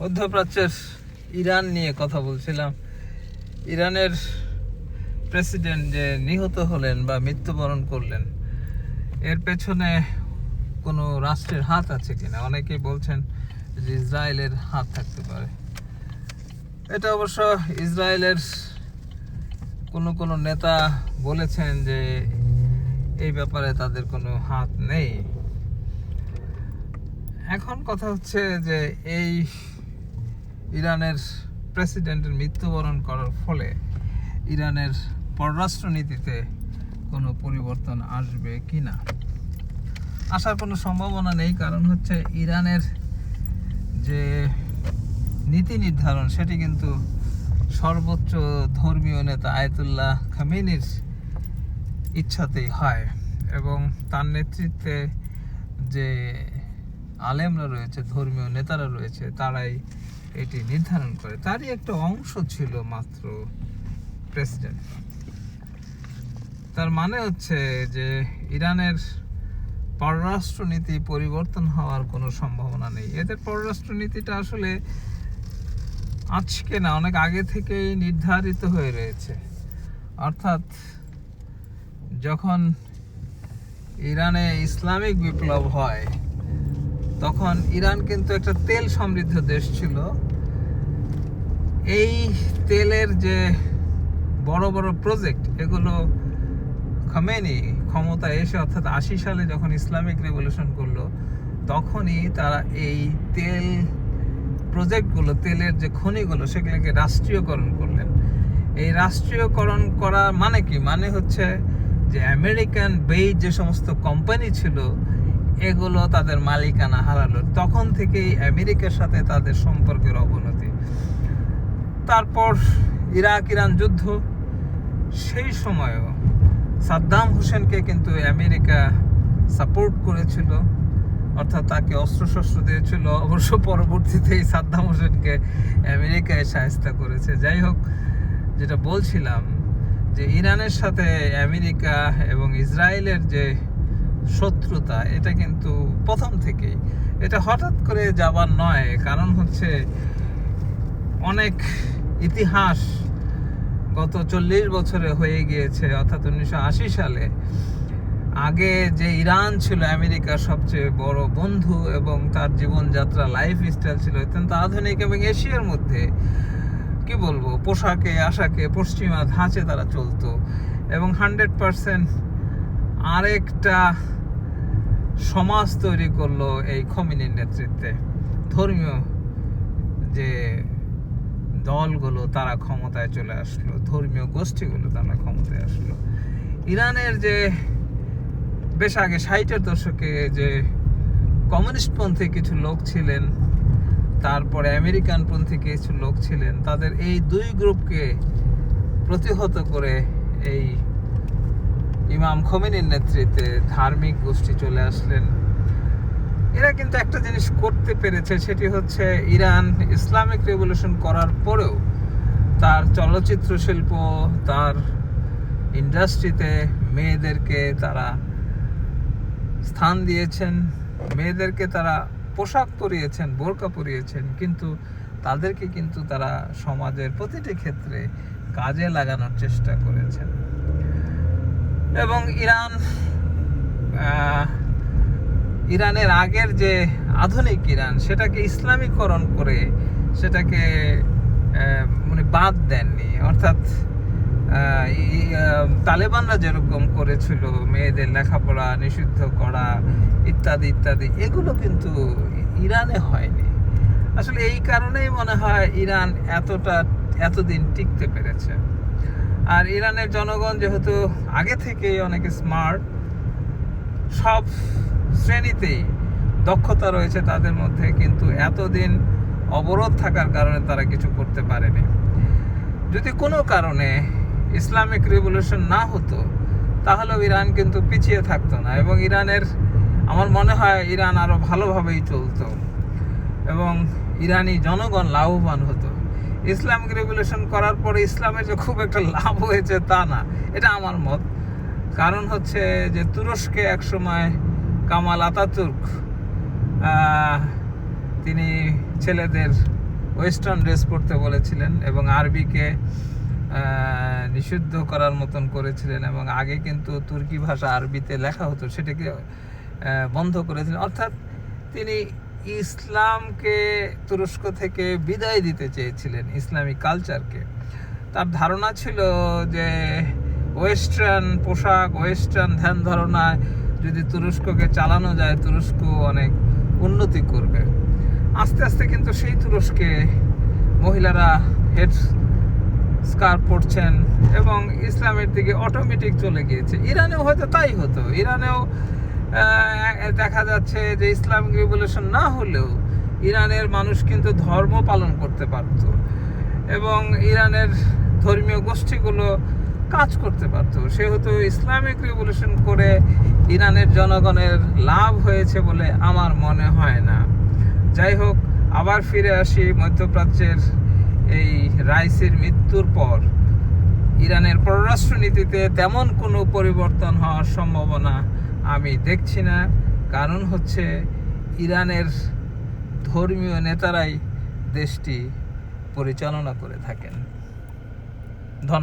মধ্যপ্রাচ্যের ইরান নিয়ে কথা বলছিলাম। ইরানের প্রেসিডেন্ট যে নিহত হলেন বা মৃত্যুবরণ করলেন, এর পেছনে কোনো রাষ্ট্রের হাত আছে কিনা? অনেকেই বলছেন যে ইসরায়েলের হাত থাকতে পারে। এটা অবশ্য ইসরায়েলের কোনো কোনো নেতা বলেছেন যে এই ব্যাপারে তাদের কোনো হাত নেই। এখন কথা হচ্ছে যে এই ইরানের প্রেসিডেন্টের মৃত্যুবরণ করার ফলে ইরানের পররাষ্ট্রনীতিতে কোনো পরিবর্তন আসবে কি না আসার কোনো সম্ভাবনা নেই, কারণ হচ্ছে ইরানের যে নীতি নির্ধারণ, সেটি কিন্তু সর্বোচ্চ ধর্মীয় নেতা আয়তুল্লাহ খামিনির ইচ্ছাতেই হয় এবং তার নেতৃত্বে যে আলেমরা রয়েছে, ধর্মীয় নেতারা রয়েছে, তারাই এটি নির্ধারণ করে। তারই একটা অংশ ছিল মাত্র প্রেসিডেন্ট। তার মানে হচ্ছে যে ইরানের পররাষ্ট্রনীতি পরিবর্তন হওয়ার কোনো সম্ভাবনা নেই। এদের পররাষ্ট্রনীতিটা আসলে আজকে না, অনেক আগে থেকেই নির্ধারিত হয়ে রয়েছে। অর্থাৎ যখন ইরানে ইসলামিক বিপ্লব হয় তখন ইরান কিন্তু একটা তেল সমৃদ্ধ দেশ ছিল। এই তেলের যে বড় বড় প্রজেক্ট এগুলো খামেনি ক্ষমতায় এসে অর্থাৎ আশি সালে যখন ইসলামিক রেভলিউশন করল, তখনই তারা এই তেল প্রজেক্টগুলো তেলের যে খনিগুলো, সেগুলোকে রাষ্ট্রীয়করণ করলেন। এই রাষ্ট্রীয়করণ করা মানে কি? মানে হচ্ছে যে আমেরিকান বেই যে সমস্ত কোম্পানি ছিল এগুলো তাদের মালিকানা হারালো। তখন থেকেই আমেরিকার সাথে তাদের সম্পর্কের অবনতি। তারপর ইরাক, ইরান যুদ্ধ। সেই সময়ও সাদ্দাম হোসেনকে কিন্তু আমেরিকা সাপোর্ট করেছিল। অর্থাৎ তাকে অস্ত্রশস্ত্র দিয়েছিল। অবশ্য পরবর্তীতে সাদ্দাম হোসেনকে আমেরিকায় সাহায্য করেছে। যাই হোক, যেটা বলছিলাম যে ইরানের সাথে আমেরিকা এবং ইসরায়েলের যে শত্রুতা, এটা কিন্তু প্রথম থেকেই। এটা হঠাৎ করে যাবার নয়, কারণ হচ্ছে অনেক ইতিহাস গত চল্লিশ বছরে হয়ে গিয়েছে, অর্থাৎ উনিশশো আশি সালে। আগে যে ইরান ছিল আমেরিকার সবচেয়ে বড় বন্ধু এবং তার জীবনযাত্রা লাইফ স্টাইল ছিল অত্যন্ত আধুনিক এবং এশিয়ার মধ্যে, কি বলব, পোশাকে, আশাকে পশ্চিমা ধাঁচে তারা চলতো। এবং হান্ড্রেড পারসেন্ট আরেকটা সমাজ তৈরি করল এই খমিনির নেতৃত্বে। ধর্মীয় যে দলগুলো, তারা ক্ষমতায় চলে আসলো। ধর্মীয় গোষ্ঠীগুলো তারা ক্ষমতায় আসলো। ইরানের যে বেশ আগে ষাটের দশকে যে কমিউনিস্টপন্থী কিছু লোক ছিলেন, তারপরে আমেরিকানপন্থী কিছু লোক ছিলেন, তাদের এই দুই গ্রুপকে প্রতিহত করে এই ইমাম খমিনীর নেতৃত্বে ধার্মিক গোষ্ঠী চলে আসলেন। এরা কিন্তু একটা জিনিস করতে পেরেছে, সেটি হচ্ছে ইরান ইসলামিক রেভলিউশন করার পরেও তার চলচ্চিত্র শিল্প, তার ইন্ডাস্ট্রিতে মেয়েদেরকে তারা স্থান দিয়েছেন, মেয়েদেরকে তারা পোশাক পরিয়েছেন, বোরকা পরিয়েছেন, কিন্তু তাদেরকে কিন্তু তারা সমাজের প্রতিটি ক্ষেত্রে কাজে লাগানোর চেষ্টা করেছেন। এবং ইরান ইরানের আগের যে আধুনিক ইরান, সেটাকে ইসলামীকরণ করে সেটাকে মানে বাদ দেননি। অর্থাৎ তালেবানরা যেরকম করেছিল, মেয়েদের লেখাপড়া নিষিদ্ধ করা ইত্যাদি ইত্যাদি, এগুলো কিন্তু ইরানে হয়নি। আসলে এই কারণেই মনে হয় ইরান এতটা, এতদিন টিকতে পেরেছে। আর ইরানের জনগণ যেহেতু আগে থেকেই অনেক স্মার্ট সব শ্রেণীতেই দক্ষতা রয়েছে তাদের মধ্যে, কিন্তু এতদিন অবরোধ থাকার কারণে তারা কিছু করতে পারেনি। যদি কোনো কারণে ইসলামিক রেভলিউশন না হতো, তাহলেও ইরান কিন্তু পিছিয়ে থাকতো না এবং ইরানের, আমার মনে হয় ইরান আরও ভালোভাবেই চলতো এবং ইরানি জনগণ লাভবান হতো। ইসলামিক রেভলিউশন করার পরে ইসলামের যে খুব একটা লাভ হয়েছে তা না, এটা আমার মত। কারণ হচ্ছে যে তুরস্কে একসময় কামাল আতাতুর্ক তিনি ছেলেদের ওয়েস্টার্ন ড্রেস পরতে বলেছিলেন এবং আরবিকে নিষিদ্ধ করার মতন করেছিলেন এবং আগে কিন্তু তুর্কি ভাষা আরবিতে লেখা হতো, সেটাকে বন্ধ করেছিলেন। অর্থাৎ তিনি ইসলামকে তুরস্ক থেকে বিদায় দিতে চেয়েছিলেন ইসলামিক কালচারকে। তার ধারণা ছিল যে ওয়েস্টার্ন পোশাক, ওয়েস্টার্ন ধ্যান ধারণায় যদি তুরস্ককে চালানো যায়, তুরস্ক অনেক উন্নতি করবে। আস্তে আস্তে কিন্তু সেই তুরস্কে মহিলারা হেড স্কার্ফ পরছেন এবং ইসলামের দিকে অটোমেটিক চলে গিয়েছে। ইরানেও হয়তো তাই হতো। ইরানেও দেখা যাচ্ছে যে ইসলামিক রিভলিউশন না হলেও ইরানের মানুষ কিন্তু ধর্ম পালন করতে পারত এবং ইরানের ধর্মীয় গোষ্ঠীগুলো কাজ করতে পারতো। সেহেতু ইসলামিক রিভলিউশন করে ইরানের জনগণের লাভ হয়েছে বলে আমার মনে হয় না। যাই হোক, আবার ফিরে আসি মধ্যপ্রাচ্যের এই রাইসির মৃত্যুর পর। ইরানের পররাষ্ট্রনীতিতে তেমন কোনো পরিবর্তন হওয়ার সম্ভাবনা আমি দেখছি না। কারণ হচ্ছে ইরানের ধর্মীয় নেতারাই দেশটি পরিচালনা করে থাকেন। ধন্যবাদ।